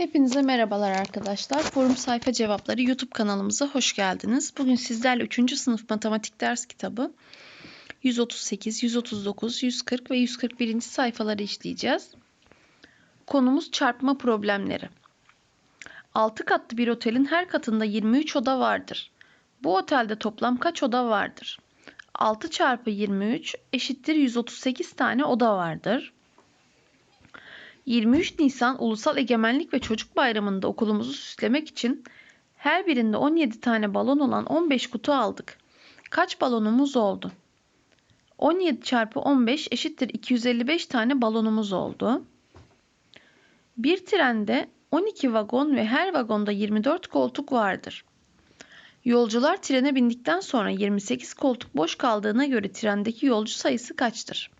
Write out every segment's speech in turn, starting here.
Hepinize merhabalar arkadaşlar. Forum Sayfa Cevapları YouTube kanalımıza hoş geldiniz. Bugün sizlerle 3. sınıf matematik ders kitabı 138, 139, 140 ve 141. sayfaları işleyeceğiz. Konumuz çarpma problemleri. 6 katlı bir otelin her katında 23 oda vardır. Bu otelde toplam kaç oda vardır? 6 çarpı 23 eşittir 138 tane oda vardır. 23 Nisan Ulusal Egemenlik ve Çocuk Bayramı'nda okulumuzu süslemek için her birinde 17 tane balon olan 15 kutu aldık. Kaç balonumuz oldu? 17 çarpı 15 eşittir 255 tane balonumuz oldu. Bir trende 12 vagon ve her vagonda 24 koltuk vardır. Yolcular trene bindikten sonra 28 koltuk boş kaldığına göre trendeki yolcu sayısı kaçtır?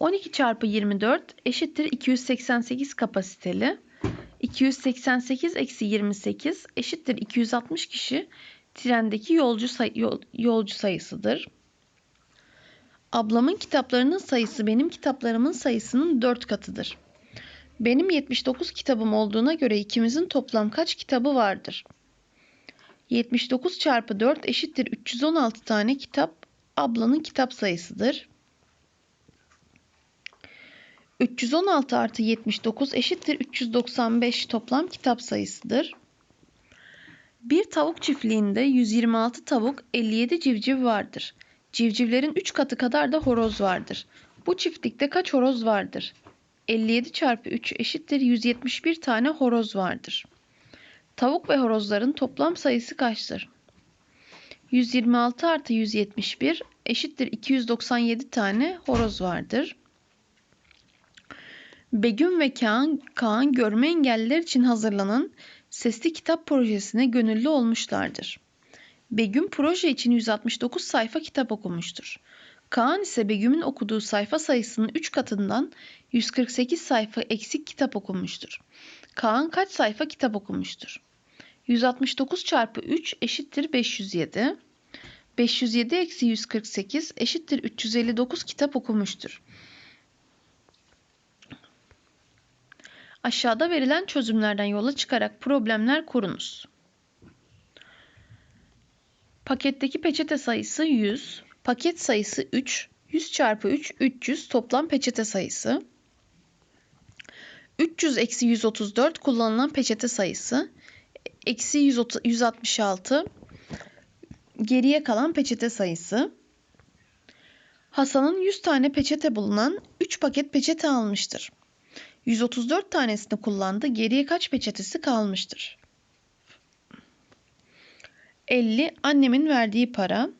12 çarpı 24 eşittir 288 kapasiteli. 288 eksi 28 eşittir 260 kişi trendeki yolcu, say yol yolcu sayısıdır. Ablamın kitaplarının sayısı benim kitaplarımın sayısının 4 katıdır. Benim 79 kitabım olduğuna göre ikimizin toplam kaç kitabı vardır? 79 çarpı 4 eşittir 316 tane kitap ablanın kitap sayısıdır. 316 artı 79 eşittir 395 toplam kitap sayısıdır. Bir tavuk çiftliğinde 126 tavuk 57 civciv vardır. Civcivlerin 3 katı kadar da horoz vardır. Bu çiftlikte kaç horoz vardır? 57 çarpı 3 eşittir 171 tane horoz vardır. Tavuk ve horozların toplam sayısı kaçtır? 126 artı 171 eşittir 297 tane horoz vardır. Begüm ve Kaan, Kaan görme engelliler için hazırlanan sesli kitap projesine gönüllü olmuşlardır. Begüm proje için 169 sayfa kitap okumuştur. Kaan ise Begüm'ün okuduğu sayfa sayısının 3 katından 148 sayfa eksik kitap okumuştur. Kaan kaç sayfa kitap okumuştur? 169 çarpı 3 eşittir 507. 507 eksi 148 eşittir 359 kitap okumuştur. Aşağıda verilen çözümlerden yola çıkarak problemler kurunuz. Paketteki peçete sayısı 100, paket sayısı 3, 100 çarpı 3 300 toplam peçete sayısı. 300 eksi 134 kullanılan peçete sayısı. Eksi 166 geriye kalan peçete sayısı. Hasan'ın 100 tane peçete bulunan 3 paket peçete almıştır. 134 tanesini kullandı. Geriye kaç peçetesi kalmıştır? 50 annemin verdiği para.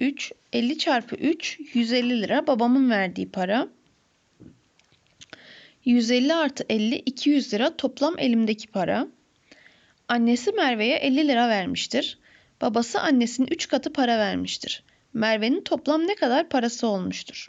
3 50 çarpı 3 150 lira babamın verdiği para. 150 artı 50 200 lira toplam elimdeki para. Annesi Merve'ye 50 lira vermiştir. Babası annesinin 3 katı para vermiştir. Merve'nin toplam ne kadar parası olmuştur?